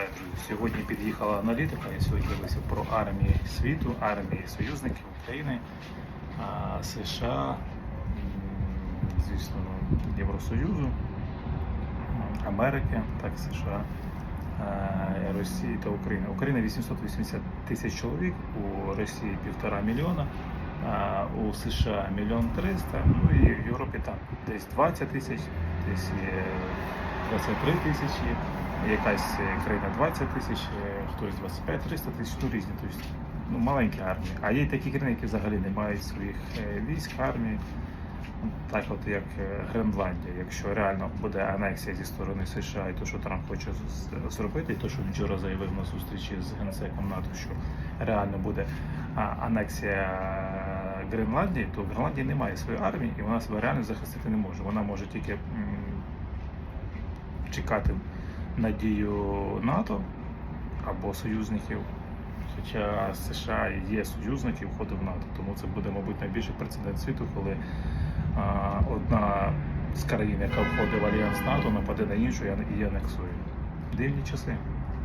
Вітаю. Сьогодні під'їхала аналітика. Я сьогодні дивився про армії світу, армії союзників України, США, звісно, Євросоюзу, Америки, так, США, е, Росії та України. Україна 880 тисяч чоловік, у Росії півтора мільйона, у США мільйон триста, ну і в Європі там десь 20 тисяч, десь є 23 тисячі, якась е, країна 20 тисяч, е, хтось 25-300 тисяч, ну різні, тобто ну, маленькі армії. А є такі країни, які взагалі не мають своїх е, військ, армії. Так от як Гренландія, якщо реально буде анексія зі сторони США і то, що Трамп хоче зробити, і то, що вчора заявив на зустрічі з генсеком НАТО, що реально буде анексія Гренландії, то в Гренландії немає своєї армії і вона себе реально захистити не може. Вона може тільки чекати надію НАТО або союзників. Хоча США є союзники, входить в НАТО, тому це буде, мабуть, найбільший прецедент світу, коли а, одна з країн, яка входить в альянс НАТО, нападе на іншу і анексує. Дивні часи.